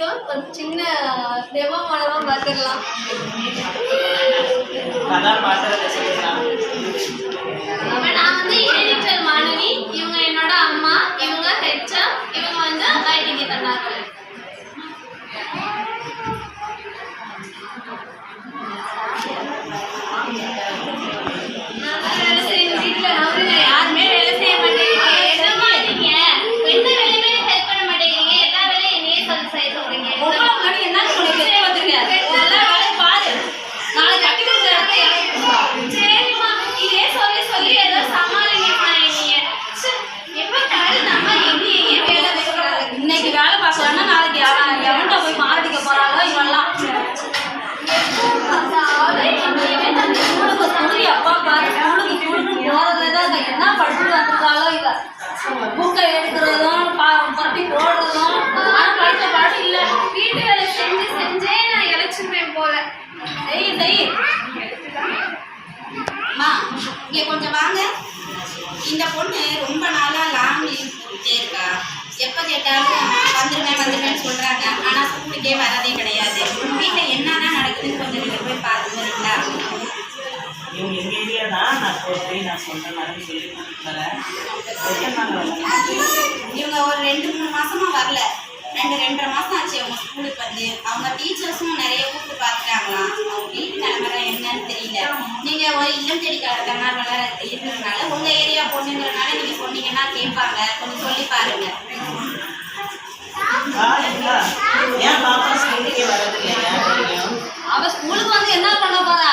வரைக்கும் ஒரு சின்ன டெமோ மாடலாக பார்த்துடலாம் அம்மா இங்கே கொஞ்சம் வாங்க. இந்த பொண்ணு ரொம்ப நாளாக லாங் லீவ் போட்டுட்டே இருக்கா. எப்போ கேட்டாலும் வந்துருவேன் வந்துருவேன்னு சொல்கிறாங்க ஆனால் ஸ்கூலுக்கே வரதே கிடையாது. வீட்டில் என்னென்ன நடக்குதுன்னு கொஞ்சம் நீங்கள் போய் பார்த்து வரீங்களா இவங்க எங்கள் ஏரியா தான் நான் போய் நான் சொல்லி நாள் வரல இவங்க ஒரு ரெண்டு மூணு மாசமா வரல. ரெண்டு ரெண்டரை மாசம் ஆச்சு அவங்க ஸ்கூலுக்கு வந்து. அவங்க டீச்சர்ஸும் நிறைய கூப்பிட்டு பார்த்துட்டாங்களாம். நீங்க ஒரு இல்லம் தேடி தன்னார்வலர் இருக்கிறதுனால உங்க ஏரியா பொண்ணுங்கிறதுனால நீங்க சொன்னீங்கன்னா கேட்பாங்க. கொஞ்சம் சொல்லி பாருங்க. அவ ஸ்கூலுக்கு வந்து என்ன பண்ண போறா?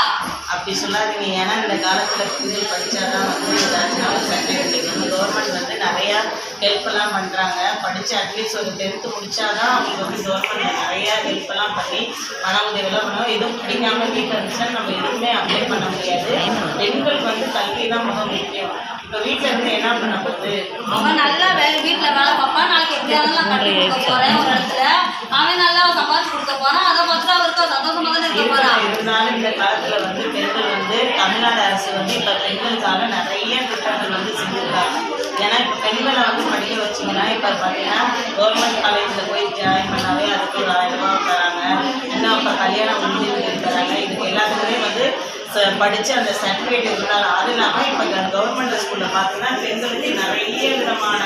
அப்படி சொல்லாதீங்க. ஏன்னா இந்த காலத்தில் படித்தாதான் வந்து ஏதாச்சும் ஒரு சர்டிஃபிகேட் கிடைக்கும் கவர்மெண்ட் வந்து நிறையா ஹெல்ப் எல்லாம் பண்ணுறாங்க படித்து அட்லீஸ்ட் ஒரு டென்த்து முடிச்சாதான் அவங்களுக்கு வந்து கவர்மெண்ட் நிறையா ஹெல்ப் எல்லாம் பண்ணி பண உதவியெல்லாம் பண்ணுவோம் எதுவும் பிடிக்காம வீட்டில் இருந்துச்சுன்னா நம்ம எதுவுமே அப்ளை பண்ண முடியாது பெண்களுக்கு வந்து கல்வி தான் மிக முக்கியம். இப்போ வீட்டில் இருந்து என்ன பண்ண போகுது அவன் நல்லா வேலை வீட்டுல வேலை பார்ப்பான் நாளைக்கு எப்படியாவது நான் கட்டி கொடுக்க போறேன் ஒரு இடத்துல. அவன் நல்லா சம்பாதிச்சு கொடுக்க போறான். அதை பார்த்துட்டு அவருக்கு சந்தோஷமா தானே இருக்க போறான். இருந்தாலும் இந்த காலத்துல வந்து பெண்கள் வந்து தமிழ்நாடு அரசு வந்து இப்ப பெண்களுக்காக நிறைய திட்டங்கள் வந்து செஞ்சிருக்காங்க. ஏன்னா இப்ப பெண்களை வந்து படிக்க வச்சீங்கன்னா இப்ப பாத்தீங்கன்னா கவர்மெண்ட் காலேஜ்ல போய் ஜாயின் பண்ணாவே அதுக்கு ஒரு ஆயிரம் ரூபாய் தராங்க. இன்னும் இப்ப கல்யாணம் உறுதிமொழி தராங்க இதுக்கு எல்லாத்துக்குமே படித்து அந்த சர்டிஃபிகேட் இருந்தாலும் அது இப்போ இப்ப கவர்மெண்ட் ஸ்கூலில் பார்த்தோன்னா பெண்களுக்கு நிறைய விதமான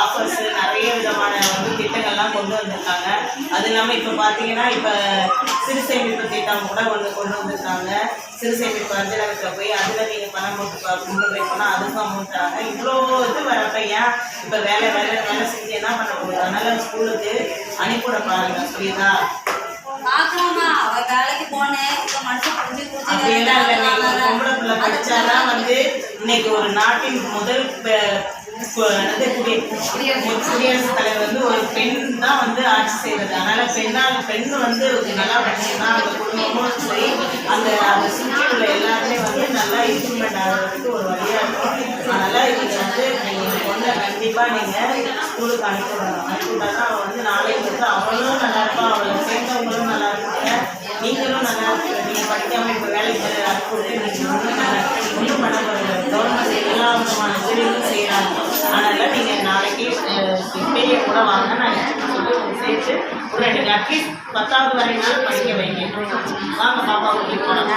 ஆஃபர்ஸு நிறைய விதமான வந்து திட்டங்கள்லாம் கொண்டு வந்திருக்காங்க. அது இல்லாமல் இப்போ பார்த்தீங்கன்னா இப்போ சிறு சேமிப்பு திட்டம் கூட ஒன்று கொண்டு வந்திருக்காங்க. சிறு சேமிப்பு அஞ்சலகத்தில் போய் அதில் நீங்கள் பணம் போட்டு பா- கொண்டு போய் போனால் அதுக்கும் அமௌண்ட் இவ்வளோ இது வரப்ப ஏன் இப்போ வேலை வேலை வேலை செஞ்சு என்ன பண்ண முடியும் அதனால் ஸ்கூலுக்கு அனுப்பிவிட பாருங்கள் புரியுதா? பாக்கலாமா அவ வேலைக்கு போனேன் இந்த மனுஷன் புரிஞ்சு புரிஞ்சு படிச்சாதான் வந்து இன்னைக்கு ஒரு நாட்டின் முதல் பெ- கு- என்னது குடி- குடியரசுத் தலைவர் வந்து ஒரு பெண் தான் வந்து ஆட்சி செய்வது. அதனால பெண்ணால் பெண் வந்து நல்லா படிச்சுன்னா அந்த குடும்பமும் சரி. அந்த அதை சுற்றி உள்ள எல்லாருமே வந்து நல்லா இம்ப்ரூவ்மெண்ட் ஆகிறதுக்கு ஒரு வழியாக இருக்கும். அதனால இவங்க வந்து நீங்கள் பொண்ணை கண்டிப்பாக நீங்கள் ஸ்கூலுக்கு அனுப்பிவிடணும் அனுப்பிவிட்டா அவள் வந்து நாளைக்கு வந்து அவளும் நல்லா இருப்பா. அவளை சேர்ந்தவங்களும் நீங்கள் படிக்காமல் இப்போ வேலைக்கு போய் அனுப்பிவிட்டு நீங்கள் ஒன்றும் பண்ண போகிறது கவர்மெண்ட் எல்லா விதமான உதவிகளும் செய்கிறாங்க அதனால் நீங்கள் நாளைக்கு கூட வாங்க நான் சேர்த்து ஒரு ரெண்டு அட்லீஸ்ட் பத்தாவது படிக்க வைங்க வாங்க பாப்பா உங்களுக்கு போகலாம்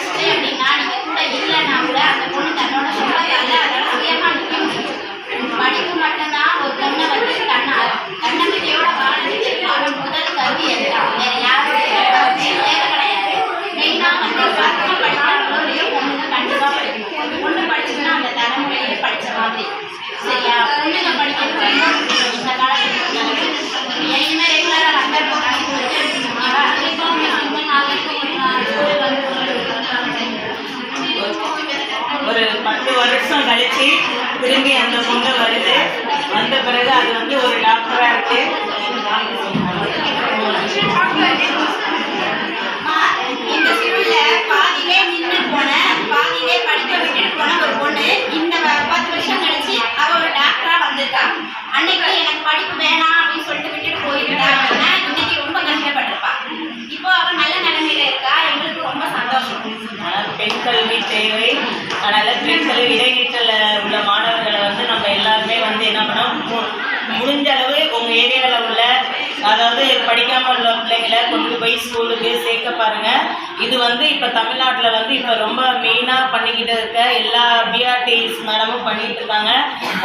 இருக்கீங்க பார்த்துக்கிறீங்க வருஷம் கழிச்சு திரும்பி அந்த பொண்ணு வருது. வந்த பிறகு அது வந்து ஒரு டாக்டராக இருக்கு. அம்மா, இந்த ஸ்கூல்ல பாதியிலே நின்று போன பாதியிலே படிக்க விட்டுட்டு போன ஒரு பொண்ணு இந்த பத்து வருஷம் கழிச்சு அவ ஒரு டாக்டராக வந்திருக்கா. அன்னைக்கு எனக்கு படிப்பு வேணாம் அப்படின்னு சொல்லிட்டு விட்டுட்டு போயிருந்தா அப்படின்னா இன்னைக்கு ரொம்ப கஷ்டப்பட்டிருப்பா இப்போ அவ நல்ல நிலைமையில இருக்கா எங்களுக்கு ரொம்ப சந்தோஷம் ஆனால் பெண் கல்வி தேவை. அதனால பெண் கல்வி இடைநிற்றல உள்ள மாணவர்களை வந்து நம்ம எல்லாருமே வந்து என்ன பண்ணோம் முடிஞ்ச அளவு உங்க ஏரியாவில் உள்ள அதாவது படிக்காம உள்ள பிள்ளைங்களை கொண்டு போய் ஸ்கூலுக்கு சேர்க்க பாருங்க. இது வந்து இப்போ தமிழ்நாட்டில் வந்து இப்போ ரொம்ப மெயினாக பண்ணிக்கிட்டு இருக்க எல்லா பிஆர்டிஸ் மேடமும் பண்ணிட்டு இருக்காங்க.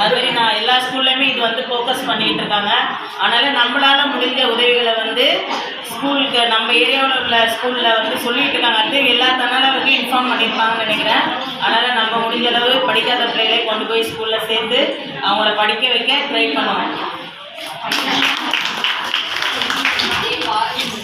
அதுமாரி நான் எல்லா ஸ்கூல்லையுமே இது வந்து ஃபோக்கஸ் பண்ணிட்டு இருக்காங்க. அதனால நம்மளால முடிஞ்ச உதவிகளை வந்து ஸ்கூலுக்கு நம்ம ஏரியாவில் உள்ள ஸ்கூலில் வந்து சொல்லிட்டு இருக்காங்க. அது எல்லா தன்னாலும் இன்ஃபார்ம் பண்ணியிருப்பாங்கன்னு நினைக்கிறேன். அதனால் நம்ம முடிஞ்ச அளவு படிக்காத பிள்ளைகளை கொண்டு போய் ஸ்கூலில் சேர்த்து அவங்கள படிக்க வைக்க ட்ரை பண்ணுவோம்.